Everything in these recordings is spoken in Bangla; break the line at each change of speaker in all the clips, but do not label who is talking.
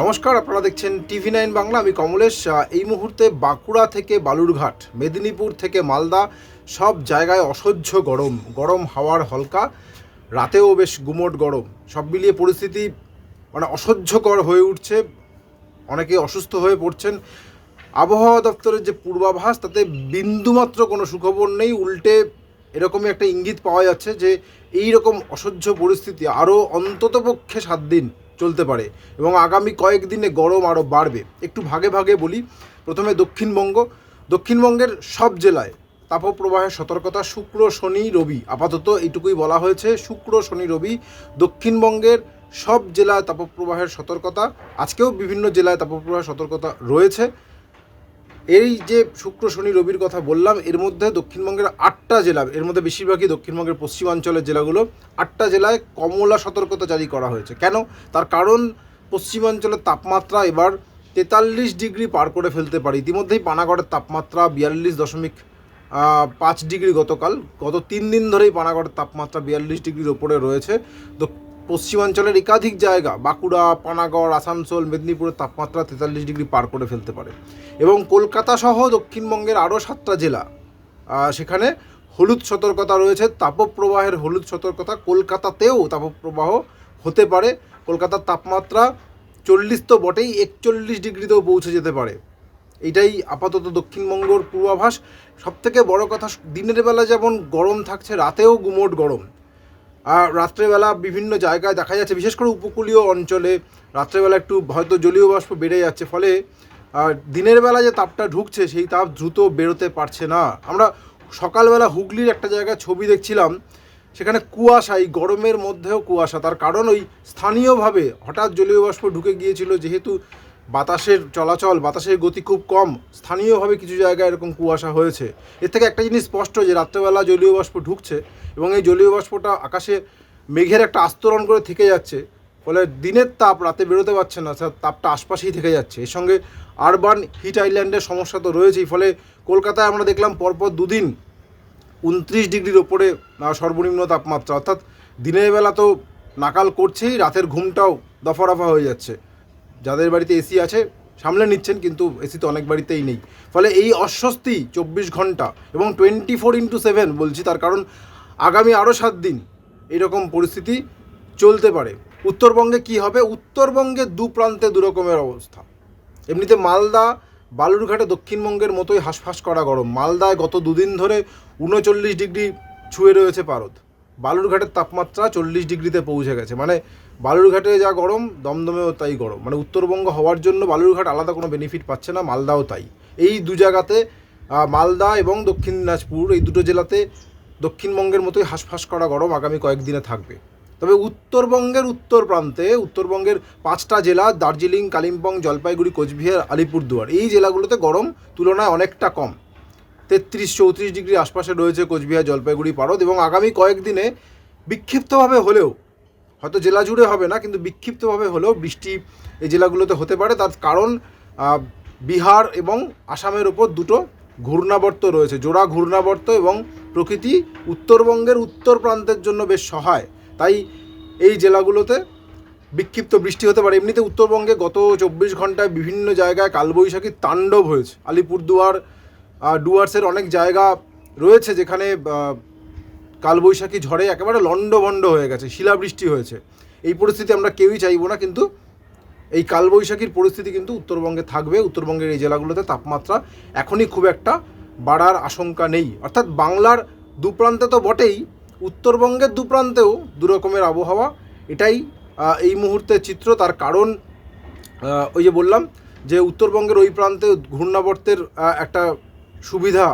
নমস্কার, আপনারা দেখছেন টিভি নাইন বাংলা। আমি কমলেশ এই মুহূর্তে বাঁকুড়া থেকে বালুরঘাট, মেদিনীপুর থেকে মালদা, সব জায়গায় অসহ্য গরম গরম হাওয়ার হলকা। রাতেও বেশ গুমোট গরম, সব মিলিয়ে পরিস্থিতি মানে অসহ্যকর হয়ে উঠছে। অনেকে অসুস্থ হয়ে পড়ছেন। আবহাওয়া দপ্তরের যে পূর্বাভাস, তাতে বিন্দুমাত্র কোনো সুখবর নেই। উল্টে এরকমই একটা ইঙ্গিত পাওয়া যাচ্ছে যে এই রকম অসহ্য পরিস্থিতি আরও অন্ততপক্ষে সাত দিন চলতে পারে এবং আগামী কয়েকদিনে গরম আরও বাড়বে। একটু ভাগে ভাগে বলি, প্রথমে দক্ষিণবঙ্গ। দক্ষিণবঙ্গের সব জেলায় তাপপ্রবাহের সতর্কতা শুক্র, শনি, রবি। আপাতত এইটুকুই বলা হয়েছে, শুক্র, শনি, রবি। দক্ষিণবঙ্গের সব জেলায় তাপপ্রবাহের সতর্কতা। আজকেও বিভিন্ন জেলায় তাপপ্রবাহের সতর্কতা রয়েছে। এই যে শুক্র, শনি, রবির কথা বললাম, এর মধ্যে দক্ষিণবঙ্গের আটটা জেলা, এর মধ্যে বেশিরভাগই দক্ষিণবঙ্গের পশ্চিমাঞ্চলের জেলাগুলো, আটটা জেলায় কমলা সতর্কতা জারি করা হয়েছে। কেন? তার কারণ পশ্চিমাঞ্চলের তাপমাত্রা এবার তেতাল্লিশ ডিগ্রি পার করে ফেলতে পারে। ইতিমধ্যেই পানাগড়ের তাপমাত্রা বিয়াল্লিশ দশমিক পাঁচ ডিগ্রি গতকাল। গত তিন দিন ধরেই পানাগড়ের তাপমাত্রা বিয়াল্লিশ ডিগ্রির ওপরে রয়েছে। পশ্চিমাঞ্চলের একাধিক জায়গা, বাঁকুড়া, পানাগড়, আসানসোল মেদিনীপুরের তাপমাত্রা তেতাল্লিশ ডিগ্রি পার করে ফেলতে পারে। এবং কলকাতা সহ দক্ষিণবঙ্গের আরও সাতটা জেলা সেখানে হলুদ সতর্কতা রয়েছে। তাপপ্রবাহের হলুদ সতর্কতা কলকাতাতেও তাপপ্রবাহ হতে পারে। কলকাতার তাপমাত্রা চল্লিশ তো বটেই, একচল্লিশ ডিগ্রিতেও পৌঁছে যেতে পারে। এটাই আপাতত দক্ষিণবঙ্গর পূর্বাভাস। সবথেকে বড় কথা, দিনের বেলা যেমন গরম থাকছে, রাতেও গুমোট গরম। আর রাত্রেবেলা বিভিন্ন জায়গায় দেখা যাচ্ছে, বিশেষ করে উপকূলীয় অঞ্চলে রাত্রেবেলা একটু হয়তো জলীয় বাষ্প বেড়ে যাচ্ছে, ফলে দিনের বেলা যে তাপটা ঢুকছে, সেই তাপ দ্রুত বেরোতে পারছে না। আমরা সকালবেলা হুগলির একটা জায়গায় ছবি দেখছিলাম, সেখানে কুয়াশা, এই গরমের মধ্যেও কুয়াশা। তার কারণ ওই স্থানীয়ভাবে হঠাৎ জলীয় বাষ্প ঢুকে গিয়েছিল, যেহেতু বাতাসের চলাচল, বাতাসের গতি খুব কম। স্থানীয়ভাবে কিছু জায়গায় এরকম কুয়াশা হয়েছে। এর থেকে একটা জিনিস স্পষ্ট যে, রাত্রেবেলা জলীয় বাষ্প ঢুকছে এবং এই জলীয় বাষ্পটা আকাশে মেঘের একটা আস্তরণ করে থেকে যাচ্ছে, ফলে দিনের তাপ রাতে বেরোতে পারছে না স্যার তাপটা আশপাশেই থেকে যাচ্ছে। এর সঙ্গে আরবান হিট আইল্যান্ডের সমস্যা তো রয়েছেই, ফলে কলকাতায় আমরা দেখলাম পরপর দুদিন উনত্রিশ ডিগ্রির ওপরে সর্বনিম্ন তাপমাত্রা। অর্থাৎ দিনের বেলা তো নাকাল করছেই, রাতের ঘুমটাও দফা রফা হয়ে যাচ্ছে। যাদের বাড়িতে এসি আছে, সামলে নিচ্ছেন কিন্তু এসি তো অনেক বাড়িতেই নেই। ফলে এই অস্বস্তি চব্বিশ ঘণ্টা এবং টোয়েন্টি ফোর ইন্টু সেভেন বলছি তার কারণ আগামী আরও সাত দিন এরকম পরিস্থিতি চলতে পারে। উত্তরবঙ্গে কি হবে? উত্তরবঙ্গে দু প্রান্তে দু রকমের অবস্থা। এমনিতে মালদা, বালুরঘাটে দক্ষিণবঙ্গের মতোই হাঁসফাঁস করা গরম। মালদায় গত দুদিন ধরে উনচল্লিশ ডিগ্রি ছুঁয়ে রয়েছে পারদ। বালুরঘাটের তাপমাত্রা চল্লিশ ডিগ্রিতে পৌঁছে গেছে। মানে বালুরঘাটে যা গরম, দমদমেও তাই গরম। মানে উত্তরবঙ্গ হওয়ার জন্য বালুরঘাট আলাদা কোনো বেনিফিট পাচ্ছে না, মালদাও তাই। এই দু জায়গাতে মালদা এবং দক্ষিণ দিনাজপুর, এই দুটো জেলাতে দক্ষিণবঙ্গের মতোই হাঁসফাঁস করা গরম আগামী কয়েকদিনে থাকবে। তবে উত্তরবঙ্গের উত্তর প্রান্তে, উত্তরবঙ্গের পাঁচটা জেলা, দার্জিলিং, কালিম্পং, জলপাইগুড়ি, কোচবিহার, আলিপুরদুয়ার, এই জেলাগুলোতে গরম তুলনায় অনেকটা কম। তেত্রিশ চৌত্রিশ ডিগ্রি আশপাশে রয়েছে কোচবিহার, জলপাইগুড়ি, পারদ এবং আগামী কয়েকদিনে বিক্ষিপ্তভাবে হলেও, হয়তো জেলা জুড়ে হবে না, কিন্তু বিক্ষিপ্তভাবে হলেও বৃষ্টি এই জেলাগুলোতে হতে পারে। তার কারণ বিহার এবং আসামের ওপর দুটো ঘূর্ণাবর্ত রয়েছে, জোড়া ঘূর্ণাবর্ত এবং প্রকৃতি উত্তরবঙ্গের উত্তর প্রান্তের জন্য বেশ সহায়। তাই এই জেলাগুলোতে বিক্ষিপ্ত বৃষ্টি হতে পারে। এমনিতে উত্তরবঙ্গে গত চব্বিশ ঘন্টায় বিভিন্ন জায়গায় কালবৈশাখীর তাণ্ডব হয়েছে। আলিপুরদুয়ার ডুয়ার্সের অনেক জায়গা রয়েছে যেখানে কালবৈশাখী ঝড়ে একেবারে লণ্ডভণ্ড হয়ে গেছে, শিলাবৃষ্টি হয়েছে। এই পরিস্থিতি আমরা কেউই চাইব না, কিন্তু এই কালবৈশাখীর পরিস্থিতি কিন্তু উত্তরবঙ্গে থাকবে। উত্তরবঙ্গের এই জেলাগুলোতে তাপমাত্রা এখনই খুব একটা বাড়ার আশঙ্কা নেই। অর্থাৎ বাংলার দু প্রান্তে তো বটেই, উত্তরবঙ্গের দু প্রান্তেও দু রকমের আবহাওয়া। এটাই এই মুহূর্তে চিত্র। তার কারণ ওই যে বললাম যে উত্তরবঙ্গের ওই প্রান্তে ঘূর্ণাবর্তের একটা সুবিধা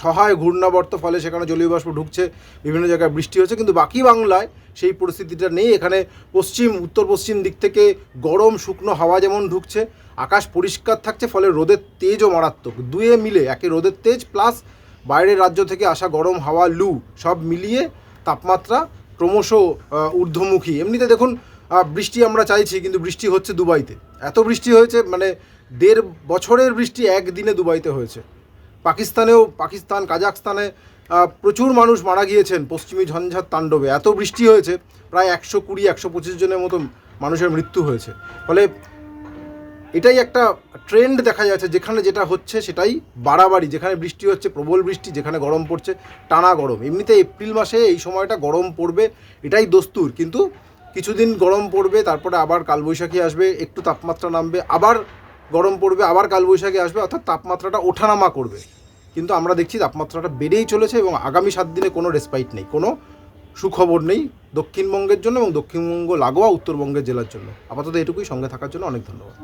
সহায় ঘূর্ণাবর্ত ফলে সেখানে জলীয় বাষ্প ঢুকছে, বিভিন্ন জায়গায় বৃষ্টি হচ্ছে, কিন্তু বাকি বাংলায় সেই পরিস্থিতিটা নেই। এখানে পশ্চিম উত্তর পশ্চিম দিক থেকে গরম, শুকনো হাওয়া যেমন ঢুকছে, আকাশ পরিষ্কার থাকছে, ফলে রোদের তেজও মারাত্মক। দুয়ে মিলে একে রোদের তেজ প্লাস বাইরের রাজ্য থেকে আসা গরম, হাওয়া, লু সব মিলিয়ে তাপমাত্রা ক্রমশ ঊর্ধ্বমুখী। এমনিতে দেখুন বৃষ্টি আমরা চাইছি, কিন্তু বৃষ্টি হচ্ছে দুবাইতে। এত বৃষ্টি হয়েছে মানে দেড় বছরের বৃষ্টি একদিনে দুবাইতে হয়েছে। পাকিস্তানেও, পাকিস্তান কাজাকস্তানে প্রচুর মানুষ মারা গিয়েছেন পশ্চিমী ঝঞ্ঝার তাণ্ডবে। এত বৃষ্টি হয়েছে, প্রায় একশো কুড়ি, একশো পঁচিশ জনের মতো মানুষের মৃত্যু হয়েছে। ফলে এটাই একটা ট্রেন্ড দেখা যাচ্ছে, যেখানে যেটা হচ্ছে সেটাই বাড়াবাড়ি। যেখানে বৃষ্টি হচ্ছে, প্রবল বৃষ্টি, যেখানে গরম পড়ছে, টানা গরম। এমনিতে এপ্রিল মাসে এই সময়টা গরম পড়বে, এটাই দস্তুর। কিন্তু কিছুদিন গরম পড়বে, তারপরে আবার কালবৈশাখী আসবে, একটু তাপমাত্রা নামবে, আবার গরম পড়বে, আবার কালবৈশাখী আসবে, অর্থাৎ তাপমাত্রাটা ওঠানামা করবে। কিন্তু আমরা দেখছি তাপমাত্রাটা বেড়েই চলেছে এবং আগামী সাত দিনে কোনো রেসপাইট নেই, কোনো সুখবর নেই দক্ষিণবঙ্গের জন্য এবং দক্ষিণবঙ্গ লাগোয়া উত্তরবঙ্গের জেলার জন্য। আপাতত এটুকুই সঙ্গে থাকার জন্য অনেক ধন্যবাদ।